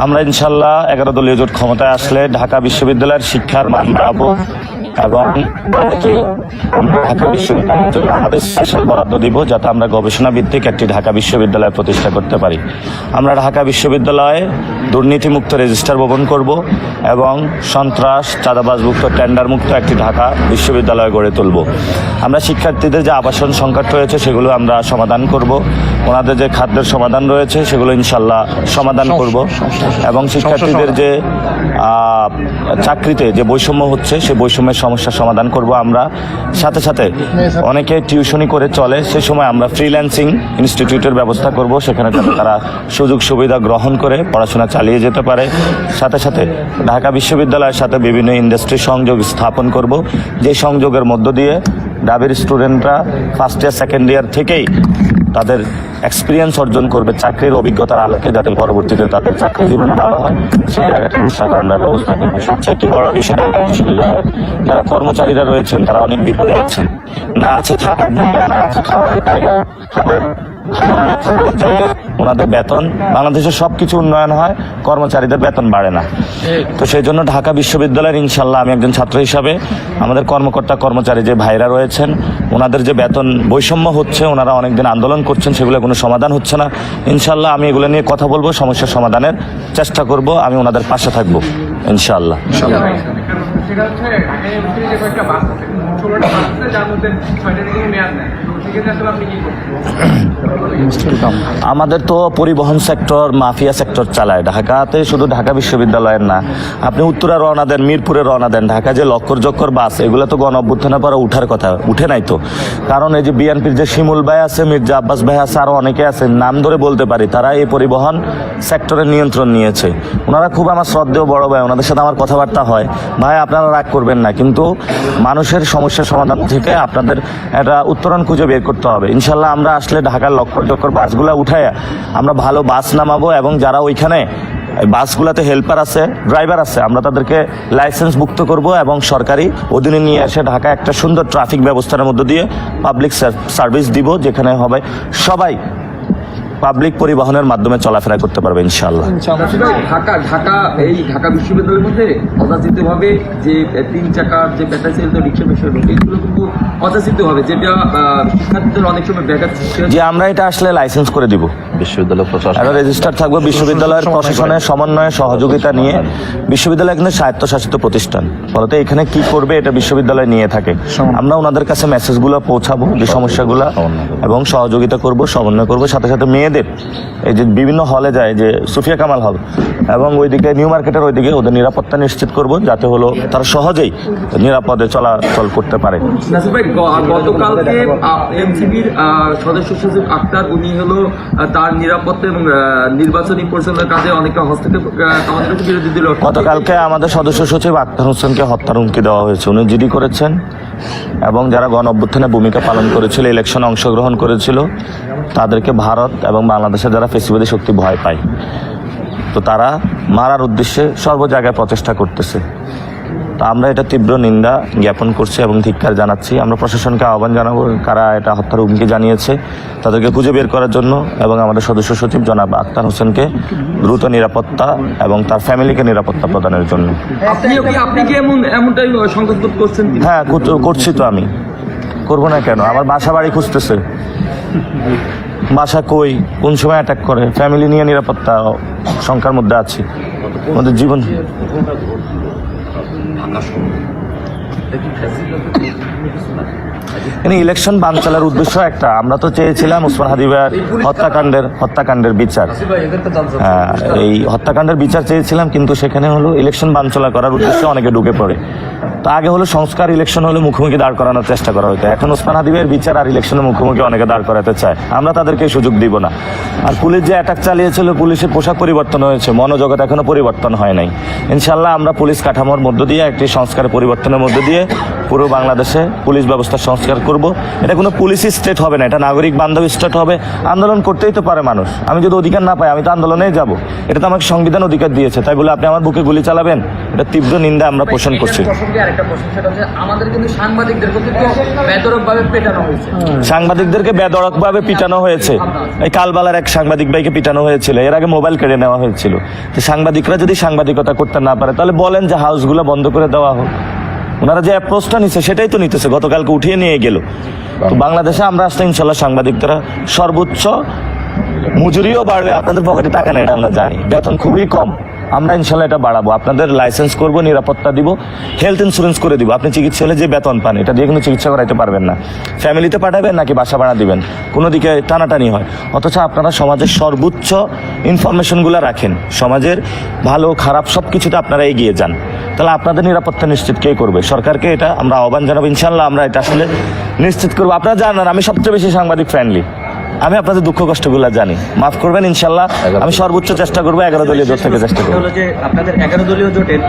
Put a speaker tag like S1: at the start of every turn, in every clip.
S1: আমরা ইনশাল্লাহ এগারো দলীয় জোট ক্ষমতায় আসলে ঢাকা বিশ্ববিদ্যালয়ের শিক্ষার মান বাড়াবো এবং আমরা ঢাকা বিশ্ববিদ্যালয়ের জন্য আমাদের স্পেশাল বরাদ্দ দিব যাতে আমরা গবেষণা ভিত্তিক একটি ঢাকা বিশ্ববিদ্যালয় প্রতিষ্ঠা করতে পারি। আমরা ঢাকা বিশ্ববিদ্যালয়ে দুর্নীতিমুক্ত রেজিস্টার ভবন করব এবং সন্ত্রাস চাঁদাবাজমুক্ত টেন্ডারমুক্ত একটি ঢাকা বিশ্ববিদ্যালয় গড়ে তুলব। আমরা শিক্ষার্থীদের যে আবাসন সংকট রয়েছে সেগুলো আমরা সমাধান করব। ওনাদের যে খাদ্যের সমাধান রয়েছে সেগুলো ইনশাল্লাহ সমাধান করব। এবং শিক্ষার্থীদের যে চাকরিতে যে বৈষম্য হচ্ছে সেই বৈষম্যের সমস্যার সমাধান করব আমরা। সাথে সাথে অনেকে টিউশনি করে চলে। সে সময় আমরা ফ্রিল্যান্সিং ইনস্টিটিউটের ব্যবস্থা করব। সেখানে তারা সুযোগ সুবিধা গ্রহণ করে, পড়াশোনা চালিয়ে যেতে পারে। সাথে সাথে ঢাকা বিশ্ববিদ্যালয়ের সাথে বিভিন্ন ইন্ডাস্ট্রি সংযোগ স্থাপন করব। যে সংযোগের মধ্য দিয়ে ডাবের স্টুডেন্টরা ফার্স্ট ইয়ার সেকেন্ড ইয়ার থেকেই তাদের এক্সপিরিয়েন্স অর্জন করবে, চাকরির অভিজ্ঞতার আলোকে যাতে পরবর্তীতে তাদের চাকরি জীবন ভালো হয়। সেই জায়গাটা যারা কর্মচারীরা রয়েছেন, তারা অনেক বিপদে আছেন। না আছে থাকার না আছে ওনাদের বেতন বাংলাদেশের সবকিছু উন্নয়ন হয়, কর্মচারীদের বেতন বাড়ে না। তো সেই জন্য ঢাকা বিশ্ববিদ্যালয়ের ইনশাল্লাহ আমি একজন ছাত্র হিসাবে আমাদের কর্মকর্তা, কর্মচারী যে ভাইরা রয়েছেন, ওনাদের যে বেতন বৈষম্য হচ্ছে, ওনারা অনেকদিন আন্দোলন করছেন, সেগুলো কোনো সমাধান হচ্ছে না। ইনশাল্লাহ আমি এগুলো নিয়ে কথা বলব, সমস্যার সমাধানের চেষ্টা করব, আমি ওনাদের পাশে থাকব, ইনশাল্লাহ। আমাদের তো পরিবহন সেক্টর মাফিয়া সেক্টর চালায়। ঢাকাতে শুধু ঢাকা বিশ্ববিদ্যালয়ের না, আপনি উত্তরা রওনা দেন, মিরপুরে রওনা দেন ঢাকা যে লক্কর জক্কর বাস, এগুলো তো গণ অভ্যুত্থানের পরে উঠার কথা, উঠে নাই তো। কারণ এই যে বিএনপির যে শিমুল ভাই আছে, মির্জা আব্বাস ভাই আছে, আরও অনেকে আছে নাম ধরে বলতে পারি, তারা এই পরিবহন সেক্টরের নিয়ন্ত্রণ নিয়েছে। ওনারা খুব আমার শ্রদ্ধেয় বড় ভাই, ওনাদের সাথে আমার কথাবার্তা হয়। ভাই, আপনারা রাগ করবেন না, কিন্তু মানুষের সমস্যার সমাধান থেকে আপনাদের একটা উত্তরণ খুঁজে বের করতে হবে। ইনশাল্লাহ আমরা আসলে ঢাকার লক্কর চক্কর বাসগুলো উঠায় আমরা ভালো বাস নামাবো এবং যারা ওইখানে বাসগুলোতে হেল্পার আছে ড্রাইভার আছে, আমরা তাদেরকে লাইসেন্স মুক্ত করব এবং সরকারি অধীনে নিয়ে এসে ঢাকা একটা সুন্দর ট্রাফিক ব্যবস্থার মধ্য দিয়ে পাবলিক সার্ভিস দিব, যেখানে হবে সবাই পাবলিক পরিবহনের মাধ্যমে চলাফেরা করতে পারবে ইনশাল্লাহ
S2: ঢাকা ঢাকা এই ঢাকা বিশ্ববিদ্যালয়ের মধ্যে অযাচিত ভাবে যে তিন চাকার যে ব্যাটারি চালিত রিক্সা বিষয় এগুলো কিন্তু যেটা শিক্ষার্থীদের অনেক সময় ব্যাঘাত
S1: যে আমরা এটা আসলে লাইসেন্স করে দিব।
S3: বিশ্ববিদ্যালয় প্রশাসন।
S1: রেজিস্টার থাকবে বিশ্ববিদ্যালয়ের প্রশাসনের সমন্বয়ে সহযোগিতা নিয়ে। বিশ্ববিদ্যালয় কিন্তু স্বায়ত্তশাসিত প্রতিষ্ঠান। ফলত এখানে কি করবে এটা বিশ্ববিদ্যালয় নিয়ে থাকে। আমরা ওনাদের কাছে মেসেজগুলো পৌঁছাবো যে সমস্যাগুলো এবং সহযোগিতা করব সমন্বয় করব সাথে সাথে মেয়েদের এই যে বিভিন্ন হলে যায় যে সুফিয়া কামাল হল এবং ওইদিকে নিউ মার্কেটের ওইদিকে ওদের নিরাপত্তা নিশ্চিত করব যাতে হলো তারা সহজেই নিরাপদে চলাচল করতে পারে।
S2: গতকালকে এমসিবির সদস্য সচিব আক্তার উনি হলো তার নিরাপত্তা এবং নির্বাচনী পরিচালনার কাজে অনেকটা হস্তক্ষেপ আমাদের বিরোধী দিল।
S1: গতকালকে আমাদের সদস্য সচিব আক্তার হোসেনকে হত্যার হুমকি দেওয়া হয়েছে। উনি জিডি করেছেন। এবং যারা গণ অভ্যুত্থানে ভূমিকা পালন করেছিল ইলেকশনে অংশগ্রহণ করেছিল, তাদেরকে ভারত এবং বাংলাদেশের যারা ফেসিবাদী শক্তি ভয় পায়, তো তারা মারার উদ্দেশ্যে সর্ব জায়গায় প্রচেষ্টা করতেছে। তো আমরা এটা তীব্র নিন্দা জ্ঞাপন করছি এবং ধিক্কার জানাচ্ছি। আমরা প্রশাসনকে আহ্বান জানাব কারা এটা হত্যার হুমকি জানিয়েছে তাদেরকে খুঁজে বের করার জন্য এবং আমাদের সদস্য সচিব জনাব আক্তার হোসেনকে দ্রুত নিরাপত্তা এবং তার ফ্যামিলিকে নিরাপত্তা প্রদানের জন্য? হ্যাঁ করছি তো আমি। করব না কেন? আমার বাসা বাড়ি খুঁজতেছে। বাসা কই? কোন সময় অ্যাটাক করে? ফ্যামিলি নিয়ে নিরাপত্তা সংখ্যার মধ্যে আছি। আমাদের জীবন ভাঙা সম্ভব এটা কি ফ্যাসিলিটি এখানে ইলেকশন বানচালের উদ্দেশ্য একটা। আমরা তো চেয়েছিলাম উসমান হাদিবার হত্যাকাণ্ডের হত্যাকাণ্ডের বিচার। হ্যাঁ, এই হত্যাকাণ্ডের বিচার চেয়েছিলাম কিন্তু সেখানে হলো ইলেকশন বানচলা করার উদ্দেশ্যে অনেকে ঢুকে পড়ে। তো আগে হলো সংস্কার ইলেকশন হলে মুখোমুখি দাঁড় করানোর চেষ্টা করা হতো। এখন ওসমান হাদিবের বিচার আর ইলেকশনের মুখোমুখি অনেকে দাঁড় করাতে চায়। আমরা তাদেরকে সুযোগ দিব না। আর পুলিশ যে অ্যাটাক চালিয়েছিল পুলিশের পোশাক পরিবর্তন হয়েছে মনোজগৎ এখনও পরিবর্তন হয় নাই। ইনশাল্লাহ আমরা পুলিশ কাঠামোর মধ্য দিয়ে একটি সংস্কারের পরিবর্তনের মধ্য দিয়ে পুরো বাংলাদেশে পুলিশ ব্যবস্থা সংস্কার করব। এটা কোনো পুলিশ স্টেট হবে না, এটা নাগরিক বান্ধব স্টেট হবে। আন্দোলন করতেই তো পারে মানুষ। আমি যদি অধিকার না পাই, আমি তো আন্দোলনেই যাব। এটা তো আমাকে সংবিধান অধিকার দিয়েছে। তাই বলে আপনি আমার বুকে গুলি চালাবেন? এটা তীব্র নিন্দা আমরা পোষণ করছি। সাংবাদিকদেরকে বেদরকভাবে পিটানো হয়েছে। এই কালবালার এক সাংবাদিক ভাইকে পিটানো হয়েছিল। এর আগে মোবাইল কেড়ে নেওয়া হয়েছিল। সাংবাদিকরা যদি সাংবাদিকতা করতে না পারে, তাহলে বলেন যে হাউসগুলো বন্ধ করে দেওয়া হোক। ওনারা যে অ্যাপ্রোচটা নিচ্ছে সেটাই তো নিতেছে, গতকালকে উঠিয়ে নিয়ে গেল। তো বাংলাদেশে আমরা আসলে ইনশাল্লাহ সাংবাদিকরা সর্বোচ্চ মজুরিও বাড়বে, আপনাদের পকেটে টাকা নেই আমরা জানি। বেতন খুবই কম। আমরা ইনশাল্লাহ এটা বাড়াবো। আপনাদের লাইসেন্স করব, নিরাপত্তা দিব হেলথ ইন্স্যুরেন্স করে দিব। আপনি চিকিৎসা হলে যে বেতন পান, এটা দিয়ে কিন্তু চিকিৎসা করাইতে পারবেন না। ফ্যামিলিতে পাঠাবেন নাকি বাসা ভাড়া দিবেন? কোনো দিকে টানাটানি হয়। অথচ আপনারা সমাজের সর্বোচ্চ ইনফরমেশনগুলো রাখেন। সমাজের ভালো, খারাপ সব কিছুতে আপনারা এগিয়ে যান। তাহলে আপনাদের নিরাপত্তা নিশ্চিত কে করবে? সরকারকে এটা আমরা আহ্বান জানাব। ইনশাল্লাহ আমরা এটা আসলে নিশ্চিত করব। আপনারা জানান, আমি সবচেয়ে বেশি সাংবাদিক ফ্রেন্ডলি আমি আপনাদের দুঃখ কষ্টগুলো জানি। মাফ করবেন ইনশাল্লাহ। আমি সর্বোচ্চ চেষ্টা করব এগারো দলীয় জোট থেকে চেষ্টা করব।
S3: যে আপনাদের এগারো দলীয় জোটের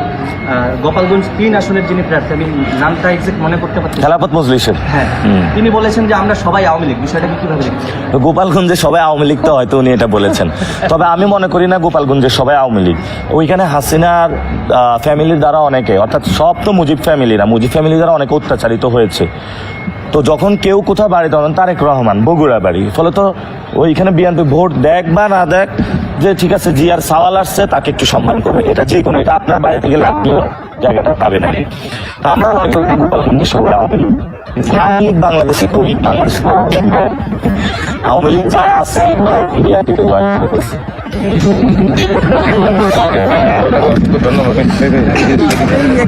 S3: গোপালগঞ্জ তিন আসনের যিনি প্রার্থী আমি নামটা এক্সাক্ট মনে করতে পারছি।
S1: খেলাপথ মজলিসের।
S3: হ্যাঁ।
S1: হুম।
S3: তিনি বলেছেন যে আমরা সবাই আওয়ামী লীগ বিষয়টাকে কীভাবে
S1: গোপালগঞ্জে সবাই আওয়ামী লীগ তো হয়তো উনি এটা বলেছেন। তবে আমি মনে করি না গোপালগঞ্জে সবাই আওয়ামী লীগ। ওইখানে হাসিনার ফ্যামিলির দ্বারা অনেকে অর্থাৎ সব তো মুজিব ফ্যামিলি না মুজিব ফ্যামিলি দ্বারা অনেকে অত্যাচারিত হয়েছে। তো যখন কেউ কোথাও বাড়ি তখন তারেক রহমান, বগুড়া বাড়ি। ফলে তো ওইখানে বিএনপি ভোট দেখ বা না দেখ, যে ঠিক আছে জি আর সওয়াল আসছে, তাকে একটু সম্মান করবে, এটা যে কোনো এটা আপনার বাড়িতে গেলে আপনিও জায়গাটা পাবেন না আমরা হয়তো করি বাংলাদেশে খুবই বাংলাদেশ আওয়ামী লীগ যা আছে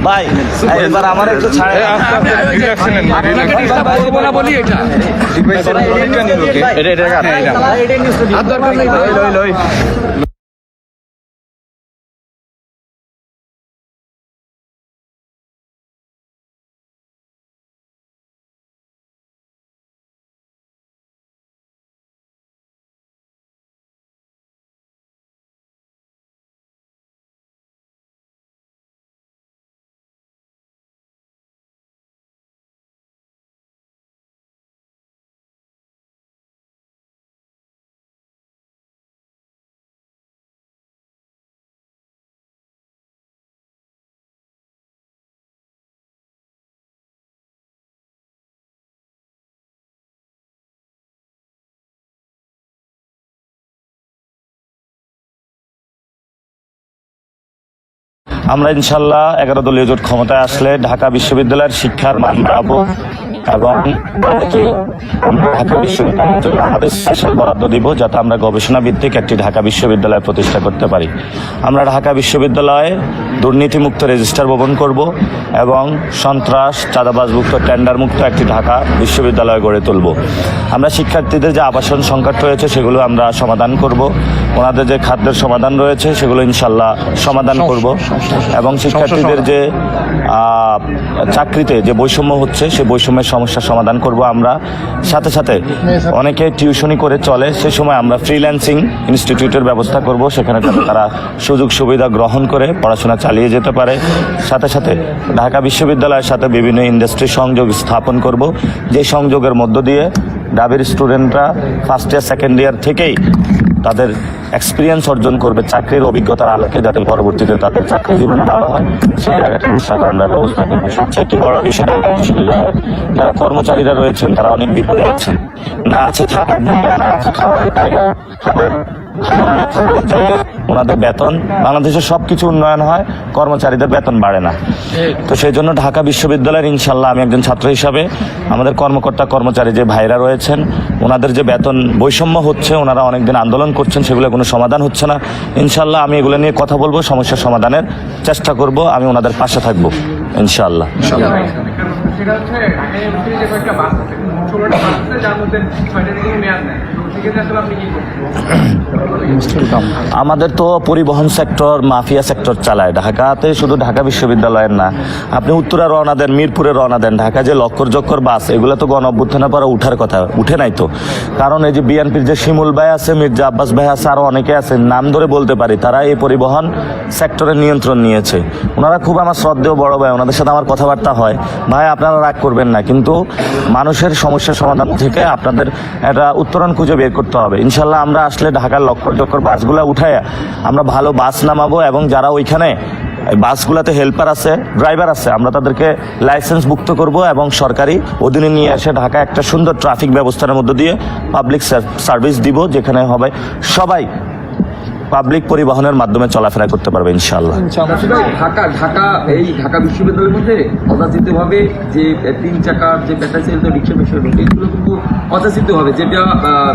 S1: ভাই এবার আমার একটু ছাড়ে
S4: আপনাকে ডিস্টার্ব করব না বলি এটা আর দরকার
S1: আমরা ইনশাল্লাহ এগারো দলীয় জোট ক্ষমতায় আসলে ঢাকা বিশ্ববিদ্যালয়ের শিক্ষার মান এবং ঢাকা বিশ্ববিদ্যালয়ের বরাদ্দ দিব যাতে আমরা একটি ঢাকা বিশ্ববিদ্যালয় প্রতিষ্ঠা করতে পারি। আমরা ঢাকা বিশ্ববিদ্যালয়ে দুর্নীতিমুক্ত রেজিস্টার ভবন করব এবং সন্ত্রাস, চাঁদাবাজমুক্ত টেন্ডার মুক্ত একটি ঢাকা বিশ্ববিদ্যালয় গড়ে তুলব। আমরা শিক্ষার্থীদের যে আবাসন সংকট রয়েছে, সেগুলো আমরা সমাধান করব। ওনাদের যে খাদ্যের সমাধান রয়েছে, সেগুলো ইনশাল্লাহ সমাধান করব এবং শিক্ষার্থীদের যে চাকরিতে যে বৈষম্য হচ্ছে সেই বৈষম্যের সমস্যার সমাধান করব আমরা। সাথে সাথে অনেকে টিউশনি করে চলে, সে সময় আমরা ফ্রিল্যান্সিং ইনস্টিটিউটের ব্যবস্থা করব, সেখানে তারা সুযোগ সুবিধা গ্রহণ করে, পড়াশোনা চালিয়ে যেতে পারে। সাথে সাথে ঢাকা বিশ্ববিদ্যালয়ের সাথে বিভিন্ন ইন্ডাস্ট্রি সংযোগ স্থাপন করব। যে সংযোগের মধ্য দিয়ে ডাবের স্টুডেন্টরা ফার্স্ট ইয়ার সেকেন্ড ইয়ার থেকেই তাদের এক্সপিরিয়েন্স অর্জন করবে, চাকরির অভিজ্ঞতার আলোকে যাতে পরবর্তীতে তাদের চাকরি জীবন হয়। সেই ব্যবস্থা যারা কর্মচারীরা রয়েছেন, তারা অনেক বিপদে আছেন। না আছে না? ওনাদের বেতন বাংলাদেশের সবকিছু উন্নয়ন হয়, কর্মচারীদের বেতন বাড়ে না। তো সেই জন্য ঢাকা বিশ্ববিদ্যালয়ের ইনশাল্লাহ আমি একজন ছাত্র হিসাবে আমাদের কর্মকর্তা, কর্মচারী যে ভাইরা রয়েছেন, ওনাদের যে বেতন বৈষম্য হচ্ছে, ওনারা অনেকদিন আন্দোলন করছেন, সেগুলো কোনো সমাধান হচ্ছে না। ইনশাল্লাহ আমি এগুলো নিয়ে কথা বলব, সমস্যার সমাধানের চেষ্টা করব, আমি ওনাদের পাশে থাকব, ইনশাল্লাহ।
S4: সেটা হচ্ছে
S1: আমাদের তো পরিবহন সেক্টর মাফিয়া সেক্টর চালায়। ঢাকাতে শুধু ঢাকা বিশ্ববিদ্যালয়ের না। আপনি উত্তরা রওনা দেন, মিরপুরে রওনা দেন, ঢাকা যে লক্কর জক্কর বাস, এগুলো তো গণ অভ্যুত্থানের পরে উঠার কথা, উঠে নাই তো। কারণ এই যে বিএনপির যে শিমুল ভাই আছে, মির্জা আব্বাস ভাই আছে, আরও অনেকে আছে নাম ধরে বলতে পারি, তারা এই পরিবহন সেক্টরের নিয়ন্ত্রণ নিয়েছে। ওনারা খুব আমার শ্রদ্ধেয় বড় ভাই, ওনাদের সাথে আমার কথাবার্তা হয়। ভাই, আপনারা রাগ করবেন না, কিন্তু মানুষের সমস্যার সমাধান থেকে আপনাদের একটা উত্তরণ খুঁজে বের করতে হবে। ইনশাল্লাহ আমরা আসলে ঢাকার লক্ষ চক্কর বাসগুলো উঠায় আমরা ভালো বাস নামাবো এবং যারা ওইখানে বাসগুলোতে হেল্পার আছে, ড্রাইভার আছে, আমরা তাদেরকে লাইসেন্স মুক্ত করব এবং সরকারি অধীনে নিয়ে এসে ঢাকা একটা সুন্দর ট্রাফিক ব্যবস্থার মধ্য দিয়ে পাবলিক সার্ভিস দিব, যেখানে হবে সবাই পাবলিক পরিবহনের মাধ্যমে চলাফেরা করতে পারবে ইনশাল্লাহ
S2: ঢাকা ঢাকা এই ঢাকা বিশ্ববিদ্যালয়ের মধ্যে অযাচিত ভাবে যে তিন চাকার যে ব্যাটারি চালিত রিক্সা বিষয় রয়েছে এগুলো কিন্তু অযাচিত ভাবে যেটা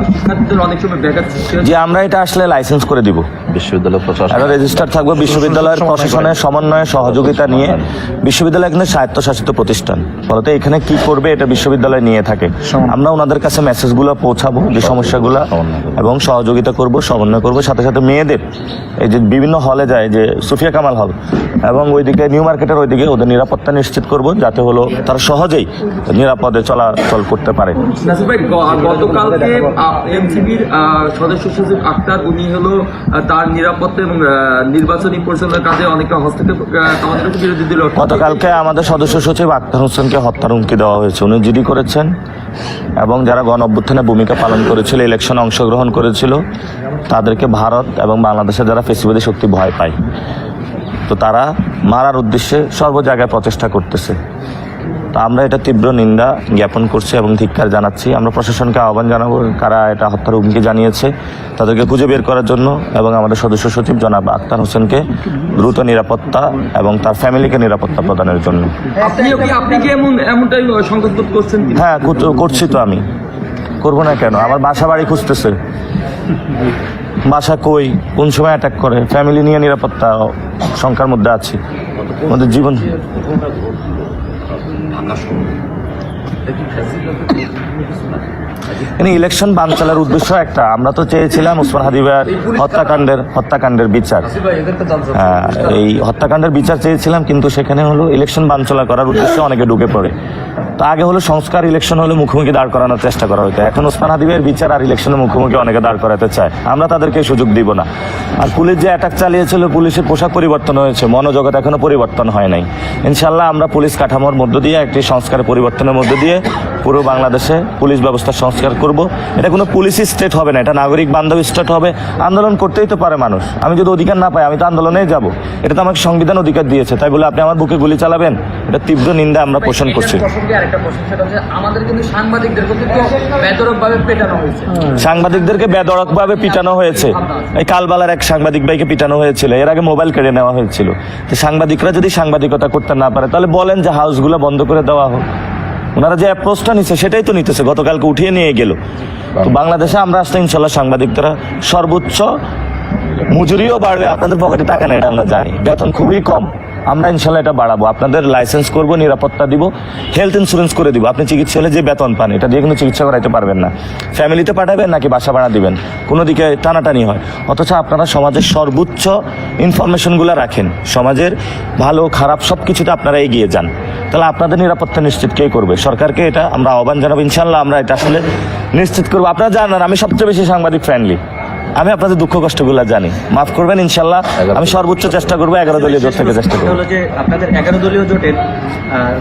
S2: শিক্ষার্থীদের অনেক সময় ব্যাঘাত
S1: যে আমরা এটা আসলে লাইসেন্স করে দিব।
S5: বিশ্ববিদ্যালয় প্রশাসন।
S1: রেজিস্টার থাকবে বিশ্ববিদ্যালয়ের প্রশাসনের সমন্বয়ে সহযোগিতা নিয়ে বিশ্ববিদ্যালয় কিন্তু স্বায়ত্তশাসিত প্রতিষ্ঠান। ফলত এখানে কি করবে এটা বিশ্ববিদ্যালয় নিয়ে থাকে। আমরা ওনাদের কাছে মেসেজগুলো পৌঁছাবো যে সমস্যাগুলো এবং সহযোগিতা করব সমন্বয় করব সাথে সাথে মেয়েদের এই যে বিভিন্ন হলে যায় যে সুফিয়া কামাল হল এবং ওইদিকে নিউ মার্কেটের ওইদিকে ওদের নিরাপত্তা নিশ্চিত করব যাতে হলো তারা সহজেই নিরাপদে চলাচল করতে পারে।
S2: গতকালকে এমসিবির সদস্য সচিব আক্তার উনি হলো তার নিরাপত্তা এবং নির্বাচনী পরিচালনার কাজে অনেকটা হস্তক্ষেপ আমাদের
S1: গতকালকে আমাদের সদস্য সচিব আক্তার হোসেনকে হত্যার হুমকি দেওয়া হয়েছে। উনি জিডি করেছেন এবং যারা গণ অভ্যুত্থানে ভূমিকা পালন করেছিল, ইলেকশনে অংশগ্রহণ করেছিল, তাদেরকে ভারত এবং বাংলাদেশের যারা ফেসিবাদী শক্তি ভয় পায়, তো তারা মারার উদ্দেশ্যে সর্ব জায়গায় প্রচেষ্টা করতেছে। তো আমরা এটা তীব্র নিন্দা জ্ঞাপন করছি এবং ধিক্কার জানাচ্ছি। আমরা প্রশাসনকে আহ্বান জানাব কারা এটা হত্যার হুমকি জানিয়েছে তাদেরকে খুঁজে বের করার জন্য এবং আমাদের সদস্য সচিব জনাব আক্তার হোসেনকে দ্রুত নিরাপত্তা এবং তার ফ্যামিলিকে নিরাপত্তা প্রদানের জন্য? হ্যাঁ করছি তো আমি। করব না কেন? আমার বাসা বাড়ি খুঁজতেছে। বাসা কই? কোন সময় অ্যাটাক করে? ফ্যামিলি নিয়ে নিরাপত্তা সংখ্যার মধ্যে আছি। আমাদের জীবন হামলা সহ এটা কি? ফ্যাসিলিটি কিছু না। এখানে ইলেকশন বানচালের উদ্দেশ্য একটা। আমরা তো চেয়েছিলাম উসমান হাদিবার হত্যাকাণ্ডের হত্যাকাণ্ডের বিচার। হ্যাঁ, এই হত্যাকাণ্ডের বিচার চেয়েছিলাম কিন্তু সেখানে হলো ইলেকশন বানচলা করার উদ্দেশ্যে অনেকে ঢুকে পড়ে। তো আগে হলো সংস্কার ইলেকশন হলে মুখোমুখি দাঁড় করানোর চেষ্টা করা হতো। এখন ওসমান হাদিবের বিচার আর ইলেকশনের মুখোমুখি অনেকে দাঁড় করাতে চায়। আমরা তাদেরকে সুযোগ দিব না। আর পুলিশ যে অ্যাটাক চালিয়েছিল পুলিশের পোশাক পরিবর্তন হয়েছে। মনোজগৎ এখনও পরিবর্তন হয় নাই। ইনশাল্লাহ আমরা পুলিশ কাঠামোর মধ্য দিয়ে একটি সংস্কার পরিবর্তনের মধ্য দিয়ে পুরো বাংলাদেশে পুলিশ ব্যবস্থার সংস্কার করব। এটা কোনো পুলিশি স্টেট হবে না এটা নাগরিক বান্ধব স্টেট হবে। আন্দোলন করতেই তো পারে মানুষ। আমি যদি অধিকার না পাই আমি তো আন্দোলনেই যাব। এটা তো আমাকে সংবিধান অধিকার দিয়েছে। তাই বলে আপনি আমার বুকে গুলি চালাবেন? এটা তীব্র নিন্দা আমরা পোষণ করছি।
S6: সাংবাদিকদেরকে বেদরকভাবে পিটানো হয়েছে।
S1: এই কালবালার এক সাংবাদিক ভাইকে পিটানো হয়েছিল। এর আগে মোবাইল কেড়ে নেওয়া হয়েছিল। সাংবাদিকরা যদি সাংবাদিকতা করতে না পারে তাহলে বলেন যে হাউসগুলো বন্ধ করে দেওয়া হোক। ওনারা যে অ্যাপ্রোচটা নিচ্ছে সেটাই তো নিতেছে গতকালকে উঠিয়ে নিয়ে গেল। তো বাংলাদেশে আমরা আসলে ইনশাল্লাহ সাংবাদিকরা সর্বোচ্চ মজুরিও বাড়বে, আপনাদের পকেটে টাকা নেই আমরা জানি। বেতন খুবই কম। আমরা ইনশাল্লাহ এটা বাড়াবো। আপনাদের লাইসেন্স করব, নিরাপত্তা দিব হেলথ ইন্স্যুরেন্স করে দিব। আপনি চিকিৎসা হলে যে বেতন পান, এটা দিয়ে কিন্তু চিকিৎসা করাইতে পারবেন না। ফ্যামিলিতে পাঠাবেন নাকি বাসা ভাড়া দিবেন? কোনো দিকে টানাটানি হয়। অথচ আপনারা সমাজের সর্বোচ্চ ইনফরমেশনগুলো রাখেন। সমাজের ভালো, খারাপ সব কিছুতে আপনারা এগিয়ে যান। তাহলে আপনাদের নিরাপত্তা নিশ্চিত কে করবে? সরকারকে এটা আমরা আহ্বান জানাব। ইনশাল্লাহ আমরা এটা আসলে নিশ্চিত করব। আপনারা জানান, আমি সবচেয়ে বেশি সাংবাদিক ফ্রেন্ডলি আমি আপনাদের দুঃখ কষ্টগুলো জানি। মাফ করবেন ইনশাল্লাহ। আমি সর্বোচ্চ চেষ্টা করব এগারো দলীয় জোট থেকে চেষ্টা করব।
S3: যে আপনাদের এগারো দলীয় জোটের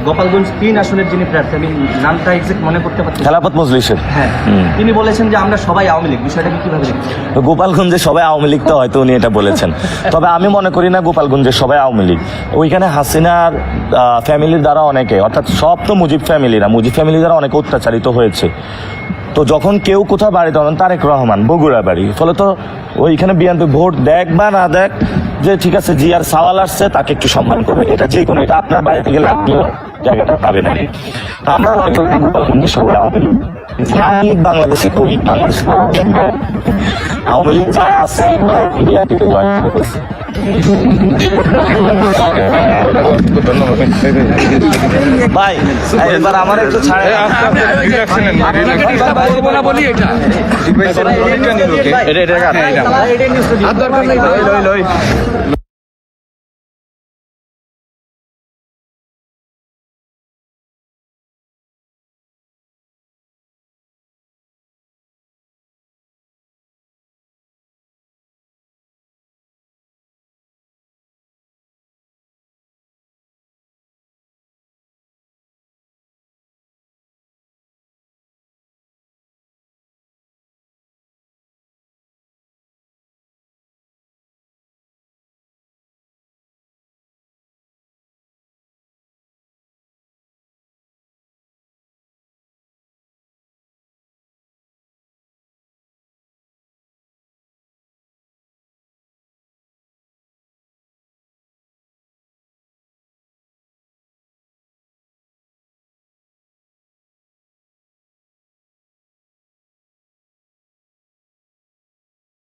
S3: গোপালগঞ্জ তিন আসনের যিনি প্রার্থী আমি নামটা এক্সাক্ট মনে করতে পারছি না।
S1: খেলাপথ মজলিসের।
S3: হ্যাঁ।
S1: হুম।
S3: তিনি বলেছেন যে আমরা সবাই আওয়ামী লীগ বিষয়টাকে কীভাবে
S1: গোপালগঞ্জে সবাই আওয়ামী লীগ তো হয়তো উনি এটা বলেছেন। তবে আমি মনে করি না গোপালগঞ্জে সবাই আওয়ামী লীগ। ওইখানে হাসিনার ফ্যামিলির দ্বারা অনেকে অর্থাৎ সব তো মুজিব ফ্যামিলি না মুজিব ফ্যামিলি দ্বারা অনেকে অত্যাচারিত হয়েছে। তো যখন কেউ কোথাও বাড়ি তখন তারেক রহমান, বগুড়া বাড়ি। ফলে তো ওইখানে বিএনপি ভোট দেখ বা না দেখ, যে ঠিক আছে জি আর সাওয়াল আসছে, তাকে একটু সম্মান করবে। এটা যে কোনো এটা আপনার বাড়িতে গেলে আপনিও জায়গাটা পাবে না তো আমরা লীগ বাংলাদেশে করি বাংলাদেশ আওয়ামী লীগ যা আছে মিডিয়া টিভি করছে ভাই এবার আমার একটু ছাড়ে
S3: বলি এটা?
S1: এটা এটা